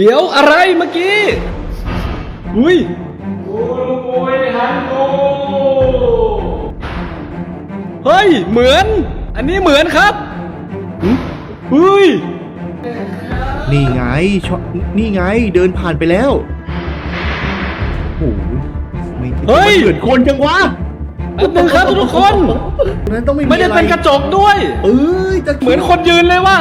เดี๋ยวอะไรเมื่อกี้ อุ้ยเฮ้ย เหมือน อันนี้เหมือนครับหึอุ้ย นี่ไงชอนี่ไงเดินผ่านไปแล้วโอ้โหไม่เฮ้ยมันเหมือนคนจังวะแป๊บนึงครับทุกคน นั้นต้องไม่ไม่ได้เป็นกระจกด้วย เอ้ยจะเหมือนคนยืนเลยว่ะ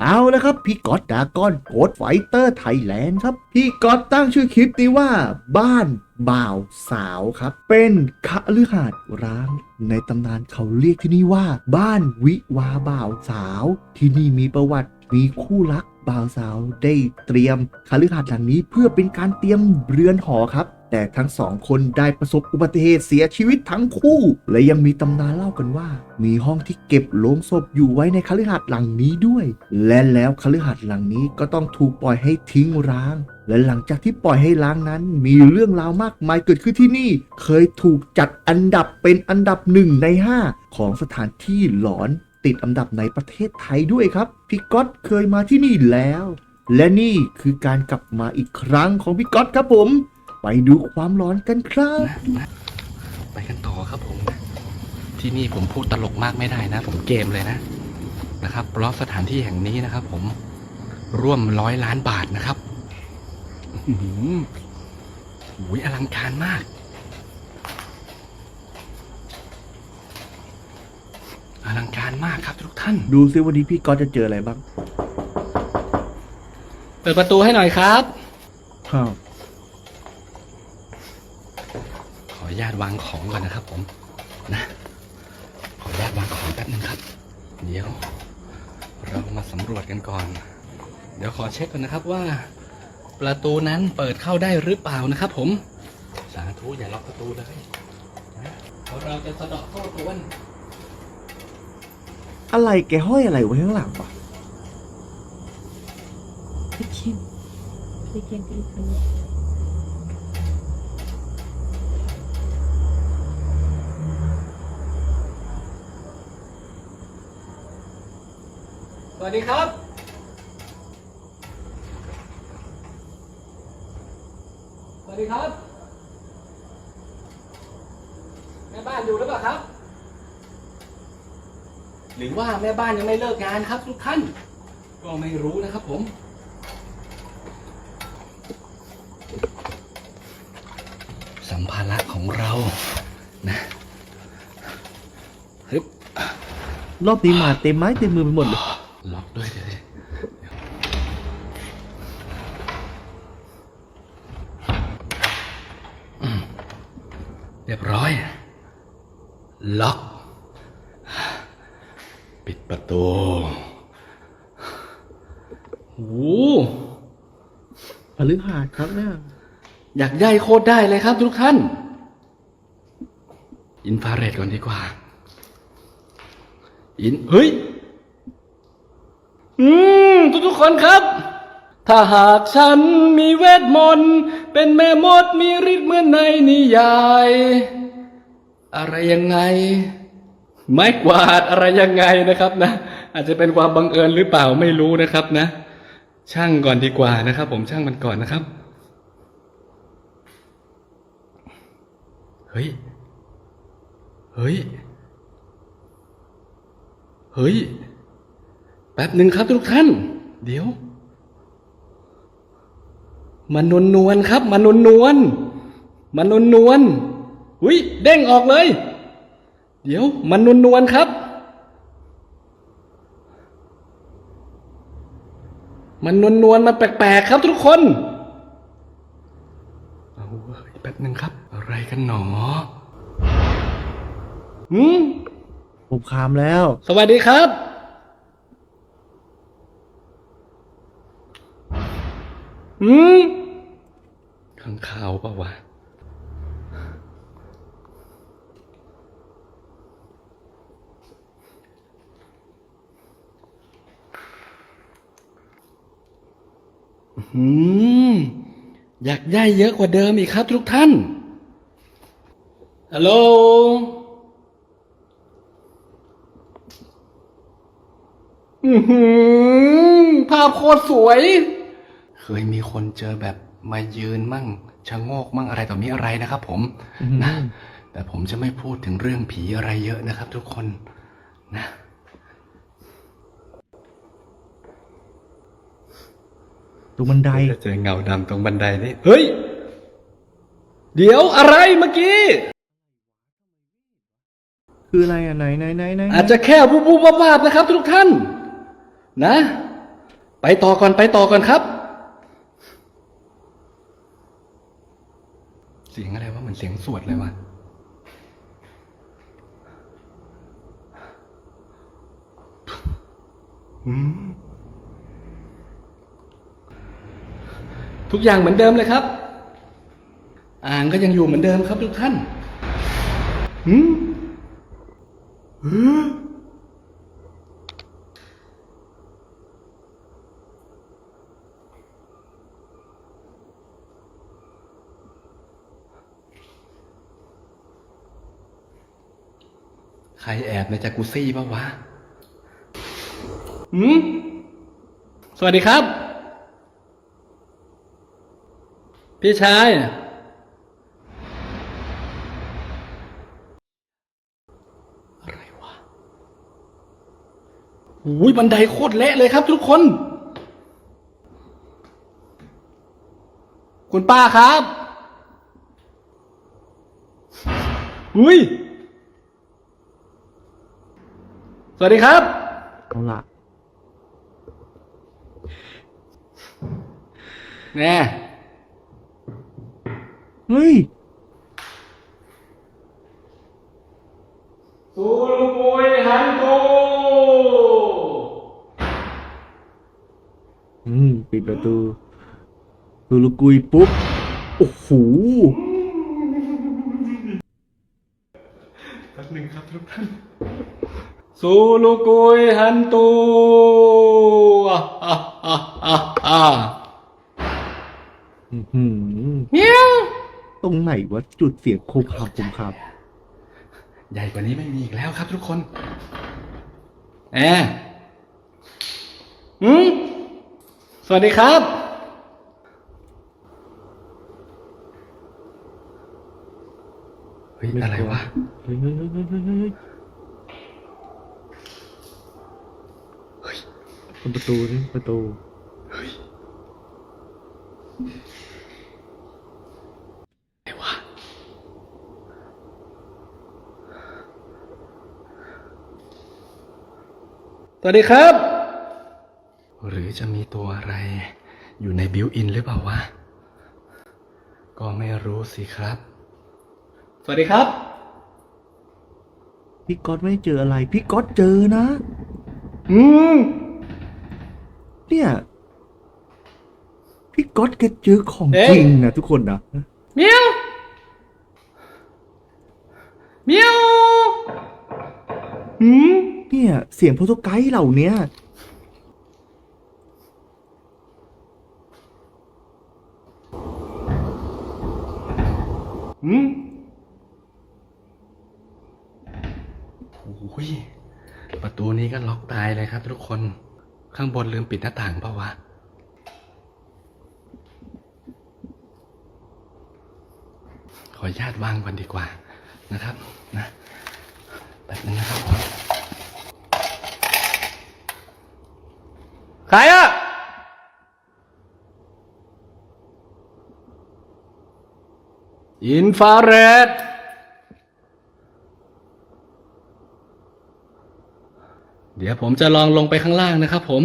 เอาแล้วครับ พี่ก๊อตดากอนโกดไฟเตอร์ไทยแลนด์ครับ พี่ก๊อตตั้งชื่อคลิปนี้ว่าบ้านบ่าวสาวครับ เป็นคฤหาสน์ร้าง ในตำนานเขาเรียกที่นี่ว่า บ้านวิวาบ่าวสาว ที่นี่มีประวัติมีคู่รักบ่าวสาวได้เตรียมคฤหาสน์หลังนี้เพื่อเป็นการเตรียมเรือนหอครับ แต่ทั้งสองคนได้ประสบอุบัติเหตุเสียชีวิตทั้งคู่ และยังมีตำนานเล่ากันว่า มีห้องที่เก็บโลงศพอยู่ไว้ในคฤหาสน์หลังนี้ด้วย และแล้วคฤหาสน์หลังนี้ก็ต้องถูกปล่อยให้ทิ้งร้าง และหลังจากที่ปล่อยให้ร้างนั้น มีเรื่องราวมากมายเกิดขึ้นที่นี่ เคยถูกจัดอันดับเป็นอันดับหนึ่งใน 5 ของสถานที่หลอนติดอันดับในประเทศไทยด้วยครับพี่ก๊อตเคยมาที่นี่แล้ว และนี่คือการกลับมาอีกครั้งของพี่ก๊อตครับผม ไปดูความร้อนกันครับ ไปกันต่อครับผม ที่นี่ผมพูดตลกมากไม่ได้นะ ผมเกมเลยนะนะครับเพราะสถานที่แห่งนี้นะครับ ผมร่วมร้อยล้านบาทนะครับอื้อหือโอ้ยอลังการมาก อลังการมากครับทุกท่าน ดูซิวันนี้พี่ก๊อตจะเจออะไรบ้าง เปิดประตูให้หน่อยครับ ครับ ขออนุ ญาตวางของก่อนนะครับ ผมนะขออนุญาตวางของแป๊บนึงครับ เดี๋ยว เรามาสำรวจกันก่อน เดี๋ยวขอเช็คก่อนนะครับว่า ประตูนั้นเปิดเข้าได้หรือเปล่านะครับ ผมสาธุอย่าล็อกประตูเลยนะเพราะเราจะสะเดาะโซ่ตรวนอะไรแกห้อยอะไรไว้ข้างหลังปะไปเขียนไปเขียนที่คน วัสดีครับ สวัสดีครับแม่บ้านอยู่หรือเปล่าครับ หรือว่าแม่บ้านยังไม่เลิกงานครับทุกท่าน ก็ไม่รู้นะครับผม สัมภาระของเรานะฮึบ รอบนี้มาเต็มไม้เต็มมือไปหมดเลย ล็อกด้วยเดี๋ยวเรียบร้อย ล็อก ปิดประตูโอ้โหพฤหัสครับเนี่ย อยากย่ายโคตรได้เลยครับทุกท่าน อินฟราเรดก่อนดีกว่า อิน เฮ้ย อืม ทุกๆคนครับ ถ้าหากฉันมีเวทมนต์ เป็นแม่มดมีฤทธิ์เหมือนในนิยาย อะไรยังไง ไม้กวาดอะไรยังไงนะครับนะ อาจจะเป็นความบังเอิญหรือเปล่าไม่รู้นะครับนะ ช่างก่อนดีกว่านะครับ ผมช่างมันก่อนนะครับ เฮ้ย เฮ้ย เฮ้ย แป๊บหนึ่งครับทุกท่าน เดี๋ยว มันนวลนวลๆครับ มันนวลนวลๆมันนวลนวลๆอุ้ยเด้งออกเลย เดี๋ยว มันนวลนวลๆครับ มันนวลนวลๆมันแปลกๆครับทุกคนเอาเว้ยแป๊บหนึ่งครับ อะไรกันหนอหืมผมคามแล้ว สวัสดีครับ หืมข้างข่าวเปล่าวะหืม อยากได้เยอะกว่าเดิมอีกครับทุกท่าน ฮัลโหล อือหือ ภาพโคตรสวย เคยมีคนเจอแบบมายืนมั่งชะโงกมั่งอะไรต่อมีอะไรนะครับ ผมนะแต่ผมจะไม่พูดถึงเรื่องผีอะไรเยอะนะครับ ทุกคนนะ ตรงบันไดจะเจอเงาดำตรงบันไดนี่เฮ้ย เดี๋ยวอะไรเมื่อกี้ คืออะไรอะไหนไหนไหนไหนอาจจะแค่บูบูบาบๆนะครับ ทุกท่าน นะ ไปต่อก่อนไปต่อก่อนครับ สียงอะไรวะเหมือนเสียงสวดเลยวะทุกอย่างเหมือนเดิมเลยครับ อ่างก็ยังอยู่เหมือนเดิมครับทุกท่านหืมใค รแอบในจากุซี่ปะวะหืมสวัสดีครับ พี่ชาย อะไรวะอุ้ยบันไดโคตรเละเลยครับทุกคน คุณป้าครับ อุ้ย สวัสดีครับ เอาละแน่เฮ้ย สูรุปุยฮันโตอืม ปิดประตูดูลูกกุยปุ๊บ โอ้โห แป๊บหนึ่งครับทุกท่าน สูรุกุยฮันโตอะอะอะอะอะอื้อหือเมียวตรงไหนวะจุดเสียงโคมคามโคมคามใหญ่กว่านี้ไม่มีอีกแล้วครับทุกคนแอร์อืมสวัสดีครับ เฮ้ย อะไรวะ เฮ้ยเฮ้ยเฮ้ยเฮ้ยเฮ้ยเฮ้ย เฮ้ย เปิดประตูนี่ประตูเฮ้ยอะไรวะสวัสดีครับ หรือจะมีตัวอะไร อยู่ในบิวอินหรือเปล่าวะ ก็ไม่รู้สิครับ สวัสดีครับ พี่ก๊อตไม่เจออะไร พี่ก๊อตเจอนะ อืม เนี่ย พี่ก๊อตแกเจอของเอ๊ะจริงนะทุกคนนะเมียวเมียวหืมเนี่ย เสียงโปรโตไกด์เหล่าเนี้ยหืมโอ้ยประตูนี้ก็ล็อกตายเลยครับทุกคน ข้างบนลืมปิดหน้าต่างเปล่าวะ ขออนุญาตวางก่อนดีกว่านะครับนะแบบนึงนะครับผมใครอะอินฟราเรด เดี๋ยวผมจะลองลงไปข้างล่างนะครับ ผม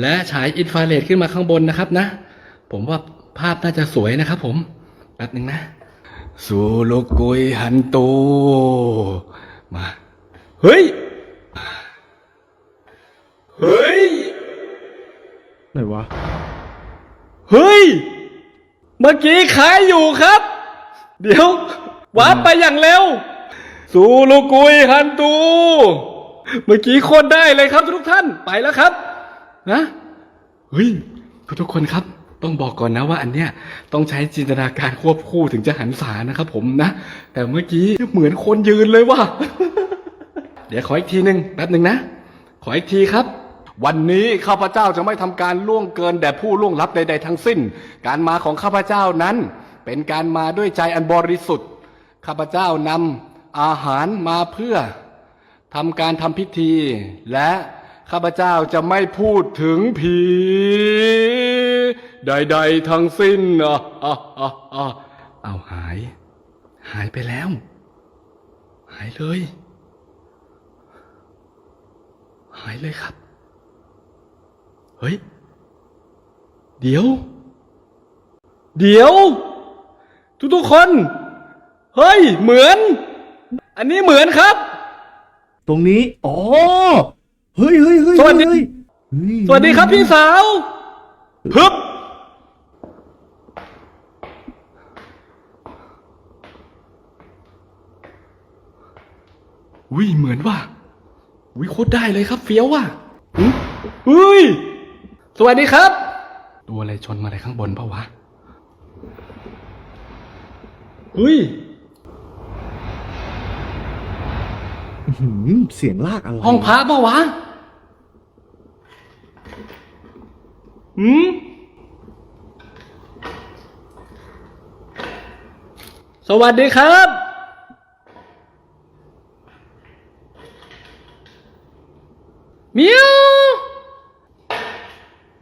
และฉายอินฟราเรดขึ้นมาข้างบนนะครับนะ ผมว่าภาพน่าจะสวยนะครับ ผมแป๊บหนึ่งนะสูลูกกุยหันตูมาเฮ้ยเฮ้ยไหนวะเฮ้ย เมื่อกี้ขายอยู่ครับ เดี๋ยววาร์ปไปอย่างเร็ว สูลูกุยฮันตู เมื่อกี้โคตรได้เลยครับทุกท่านไปแล้วครับนะเฮ้ยทุกทุกคนครับ ต้องบอกก่อนนะว่าอันเนี้ยต้องใช้จินตนาการควบคู่ถึงจะหันษานะครับ ผมนะ แต่เมื่อกี้เหมือนคนยืนเลยว่ะเดี๋ยวขออีกทีหนึ่งแป๊บหนึ่งนะ ขออีกทีครับวันนี้ข้าพเจ้าจะไม่ทำการล่วงเกินแด่ผู้ล่วงลับใดๆทั้งสิ้น การมาของข้าพเจ้านั้น เป็นการมาด้วยใจอันบริสุทธิ์ ข้าพเจ้านำอาหารมาเพื่อ ทำการทำพิธี และข้าพเจ้าจะไม่พูดถึงผี ใดๆทั้งสิ้นอะอะอะอะเอาหาย หายไปแล้ว หายเลย หายเลยครับ เฮ้ย เดี๋ยว เดี๋ยว ทุกๆคน เฮ้ย เหมือน อันนี้เหมือนครับ ตรงนี้อ๋อเฮ้ยเฮ้ยเฮ้ยสวัสดี เฮ้ยเฮ้ยสวัสดีครับพี่สาวฮึบอุ้ยเหมือนว่าอุ้ยโคตรได้เลยครับเฟี้ยวว่ะหึอุ้ยสวัสดีครับ ตัวอะไรชนมาอะไรข้างบนเปล่าวะอุ้ย อื้อหือเสียงลากอะไรห้องพระปล่าวะหืมสวัสดีครับมียว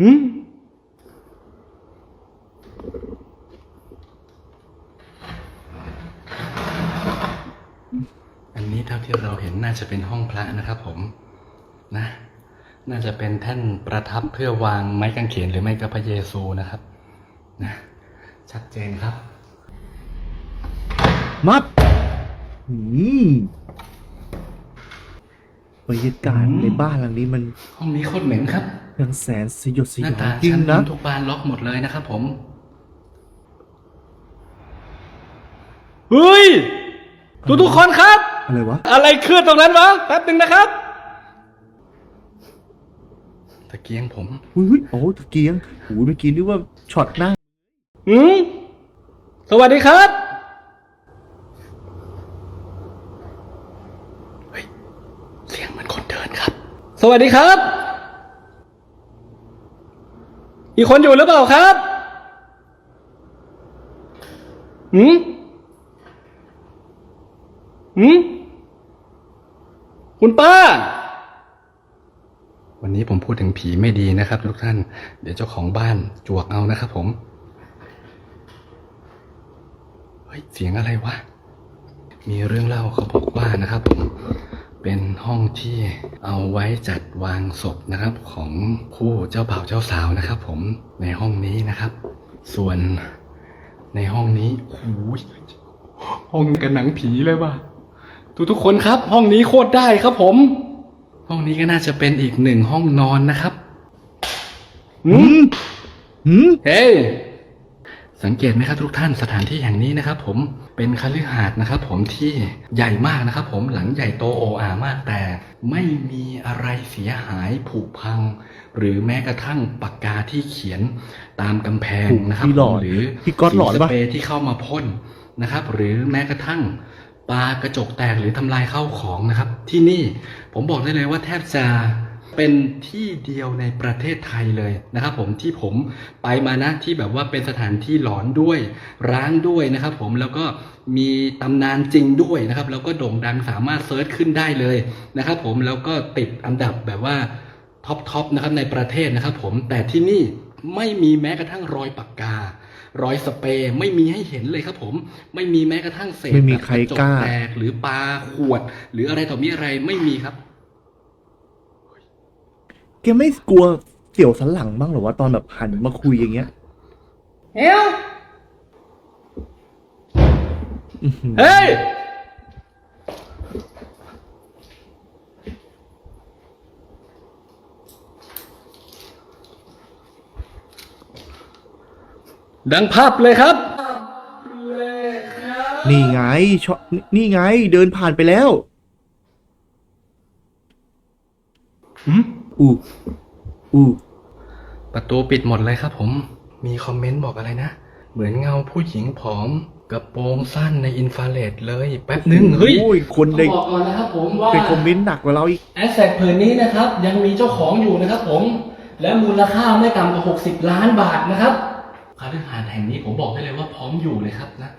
หืมอันนี้เท่าที่เราเห็ นน่าจะเป็นห้องพระนะครับผมนะ น่าจะเป็นแท่นประทับเพื่อวางไม้กางเขนหรือไม่ก็พระเยซูนะครับนะชัดเจนครับ มับอืมบรรยากาศอืมในบ้านหลังนี้มัน ห้องนี้โคตรเหม็นครับยังแสนสยดสหยน้าองตาจริงชั้นบนะนทุกบานล็อกหมดเลยนะครับผมเฮ้ยทุกทุกๆคนครับ อะไรวะ อะไรเคลื่อนตรงนั้นวะ แป๊บหนึ่งนะครับตะเกียงผมอุ้ยอุ้ยโอ้ตะเกียงโอ้ยเมื่อกี้นึกว่าช็อตหน้าอืมสวัสดีครับ เฮ้ย เสียงเหมือนคนเดินครับ สวัสดีครับ มีคนอยู่หรือเปล่าครับหืมหืม คุณป้า วันนี้ผมพูดถึงผีไม่ดีนะครับ ทุกท่าน เดี๋ยวเจ้าของบ้านจวกเอานะครับผม เฮ้ย เสียงอะไรวะ มีเรื่องเล่าเขาบอกว่านะครับผม เป็นห้องที่เอาไว้จัดวางศพนะครับ ของคู่เจ้าบ่าวเจ้าสาวนะครับ ผม ในห้องนี้นะครับ ส่วนในห้องนี้โอ้ยห้องกันหนังผีเลยว่ะ ทุกทุกๆคนครับ ห้องนี้โคตรได้ครับผม ห้องนี้ก็น่าจะเป็นอีกหนึ่งห้องนอนนะครับอืหืมมหืมเฮ้ยสังเกตไหมครับทุกท่านสถานที่แห่งนี้นะครับผมเป็นคฤหาสน์นะครับผมที่ใหญ่มากนะครับผมหลังใหญ่โตโออามากแต่ไม่มีอะไรเสียหายผุพัง หรือแม้กระทั่งปากกาที่เขียนตามกำแพงนะครับพี่หลผอมดหรือพี่ก๊อตหลอดสีสปะเปรย์ที่เข้ามาพ่นนะครับ หรือแม้กระทั่ง ปากระจกแตกหรือทำลายข้าวของนะครับ ที่นี่ผมบอกได้เลยว่าแทบจะเป็นที่เดียวในประเทศไทยเลยนะครับ ผมที่ผมไปมานะที่แบบว่าเป็นสถานที่หลอนด้วยร้างด้วยนะครับ ผมแล้วก็มีตำนานจริงด้วยนะครับ แล้วก็โด่งดังสามารถเซิร์ชขึ้นได้เลยนะครับ ผมแล้วก็ติดอันดับแบบว่าท็อปทอปนะครับในประเทศนะครับ ผมแต่ที่นี่ไม่มีแม้กระทั่งรอยปากกา รอยสเปรย์ไม่มีให้เห็นเลยครับผม ไม่มีแม้กระทั่งเศษไม่มีแบบใครจกล้าแตกหรือปลาขวด หรืออะไรต่อมีอะไรไม่มีครับแกไม่กลัวเกี่ยวสันหลังบ้างเหรอวะตอนแบบหันมาคุยอย่างเงี้ยเฮ้ยอื้อหือเฮ้ย ดังภาพเลยครับ นี่ไงชอนี่ไง เดินผ่านไปแล้วหืมอู้อู้ประตูปิดหมดเลยครับผม มีคอมเมนต์บอกอะไรนะ เหมือนเงาผู้หญิงผอมกระโปรงสั้นในอินฟราเรดเลย แป๊บนึงเฮ้ยโอ้ยคนต้ได้องบอกก่อนนะครับผมว่าเป็นคอมเมนต์หนักกว่าเราอีกแอสเซทผืนนี้นะครับ ยังมีเจ้าของอยู่นะครับผม และมูลค่าไม่ต่ำกว่า 60 ล้านบาทนะครับ คาลือหาดแห่งนี้ผมบอกได้เลยว่าพร้อมอยู่เลยครับนะ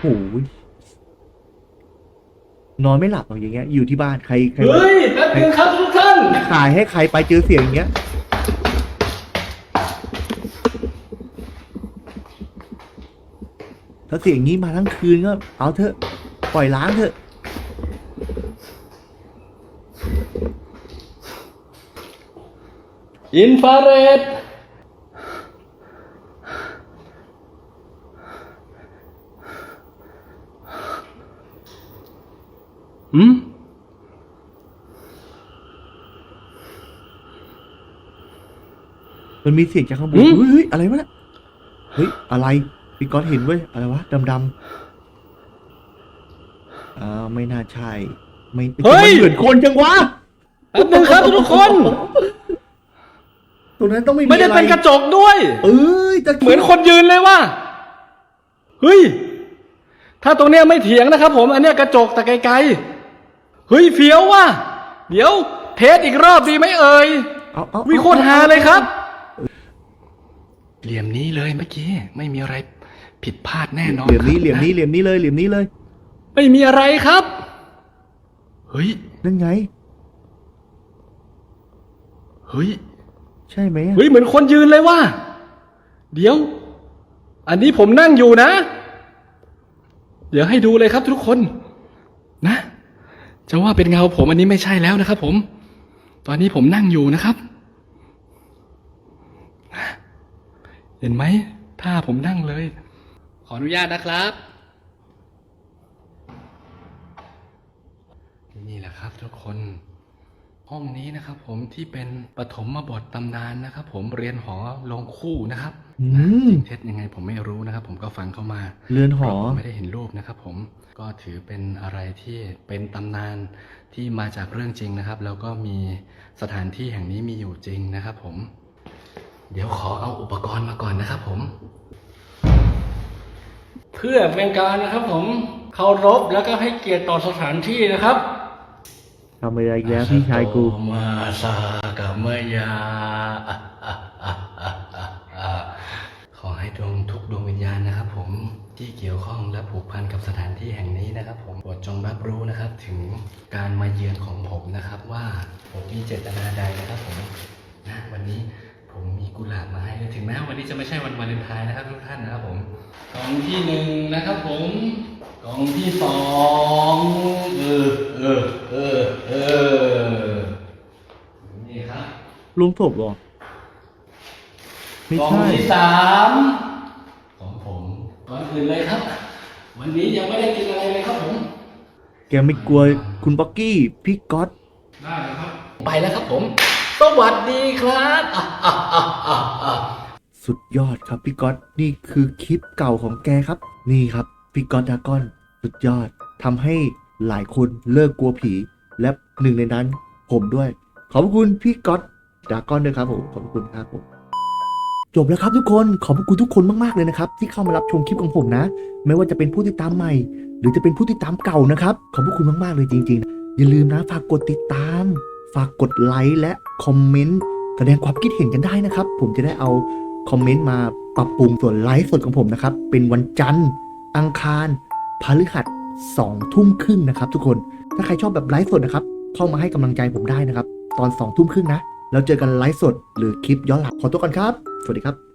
โอ้ยนอนไม่หลับหรอกอย่างเงี้ย อยู่ที่บ้านใครใครเฮ้ยแป๊บนึงครับทุกท่านขายให้ใครไปเจอเสียงอย่างเงี้ย ถ้าเสียงอย่างนี้มาทั้งคืนก็เอาเถอะ ปล่อยล้างเถอะ อินฟราเรดหืมมันมีเสียงจากข้างบนหืมเฮ้ยเฮ้ยอะไรวะเนี่ยเฮ้ย อะไรพี่ก๊อตเห็นเว้ย อะไรวะ ดำดำอ่า ไม่น่าใช่ ไม่เฮ้ยมันเหมือนคนจังวะ แป๊บนึงครับทุกคน ตรงนั้นต้องไม่มีไม่ได้เป็นอะกระจกด้วย เอ้ยจะเหมือนคนยืนเลยว่ะเฮ้ย ถ้าตรงเนี้ยไม่เถียงนะครับ ผม อันเนี้ยกระจกแต่ไกลๆเฮ้ยเฟี้ยวว่ะเดี๋ยวเทสอีกรอบดีไหมเอ่ยเอาเอาวิโคตรฮาเลยครับ เหลี่ยมนี้เลยเมื่อกี้ ไม่มีอะไรผิดพลาดแน่นอนเหลี่ยมนี้ครับเหลี่ยมนี้เหลี่ยมนี้เลยเหลี่ยมนี้เลย ไม่มีอะไรครับ เฮ้ยนั่นไง เฮ้ย ใช่ไหมอะเฮ้ยเหมือนคนยืนเลยว่ะเดี๋ยว อันนี้ผมนั่งอยู่นะ เดี๋ยวให้ดูเลยครับทุกคน นะจะว่าเป็นเงาผมอันนี้ไม่ใช่แล้วนะครับ ผม ตอนนี้ผมนั่งอยู่นะครับ เห็นไหมท่าผมนั่งเลย ขออนุญาตนะครับ นี่แหละครับทุกคน ห้องนี้นะครับ ผมที่เป็นปฐมบทตำนานนะครับ ผมเรียนหอลงคู่นะครับอืนะมจริงเท็จยังไงผมไม่รู้นะครับ ผมก็ฟังเข้ามา เรือนหอ ผมไม่ได้เห็นรูปนะครับผมก็ถือเป็นอะไรที่เป็นตำนานที่มาจากเรื่องจริงนะครับ แล้วก็มีสถานที่แห่งนี้มีอยู่จริงนะครับผม เดี๋ยวขอเอาอุปกรณ์มาก่อนนะครับผม เพื่อเป็นการนะครับผมเคารพแล้วก็ให้เกียรติต่อสถานที่นะครับ ทำอะไรอีกแล้วพี่ชายกู มาสากามยา ขอให้ดวงทุกดวงวิญญาณนะครับผมที่เกี่ยวข้องและผูกพันกับสถานที่แห่งนี้นะครับผมโปรดจงรับรู้นะครับถึงการมาเยือนของผมนะครับว่าผมมีเจตนาใดนะครับผมนะวันนี้ผมมีกุหลาบมาให้และถึงแม้วันนี้จะไม่ใช่วันวาเลนไทน์นะครับทุกท่านนะครับผมกล่องที่หนึ่งนะครับผม กล่องที่สองเออเออเออเออนี่ครับลุงศพเหรอไม่กล่องใช่ ที่สามของผมก่อนอื่นเลยครับ วันนี้ยังไม่ได้กินอะไรเลยครับผม แกไม่กลัวคุณป๊อกกี้ พี่ก๊อต ได้ครับ ไปแล้วครับผม สวัสดีครับอะอะอะอะอะสุดยอดครับพี่ก๊อตนี่คือคลิปเก่าของแกครับ นี่ครับพี่ก๊อตดากอน สุดยอดทำให้หลายคนเลิกกลัวผี และหนึ่งในนั้นผมด้วย ขอบคุณพี่ก๊อตดากอนด้วยครับผมขอบคุณครับผมจบแล้วครับทุกคนขอบคุณทุกคนมากๆเลยนะครับ ที่เข้ามารับชมคลิปของผมนะ ไม่ว่าจะเป็นผู้ติดตามใหม่ หรือจะเป็นผู้ติดตามเก่านะครับ ขอบคุณมากๆเลยจริง ๆ อย่าลืมนะฝากกดติดตาม ฝากกดไลค์และคอมเมนต์แสดงความคิดเห็นกันได้นะครับ ผมจะได้เอาคอมเมนต์มาปรับปรุงส่วนไลฟ์สดของผมนะครับเป็นวันจันทร์อังคาร พฤหัสสองทุ่มครึ่งนะครับทุกคน ถ้าใครชอบแบบไลฟ์สดนะครับ เข้ามาให้กำลังใจผมได้นะครับ ตอนสองทุ่มครึ่งนะ แล้วเจอกันไลฟ์สดหรือคลิปย้อนหลังขอตัวก่อนครับ สวัสดีครับ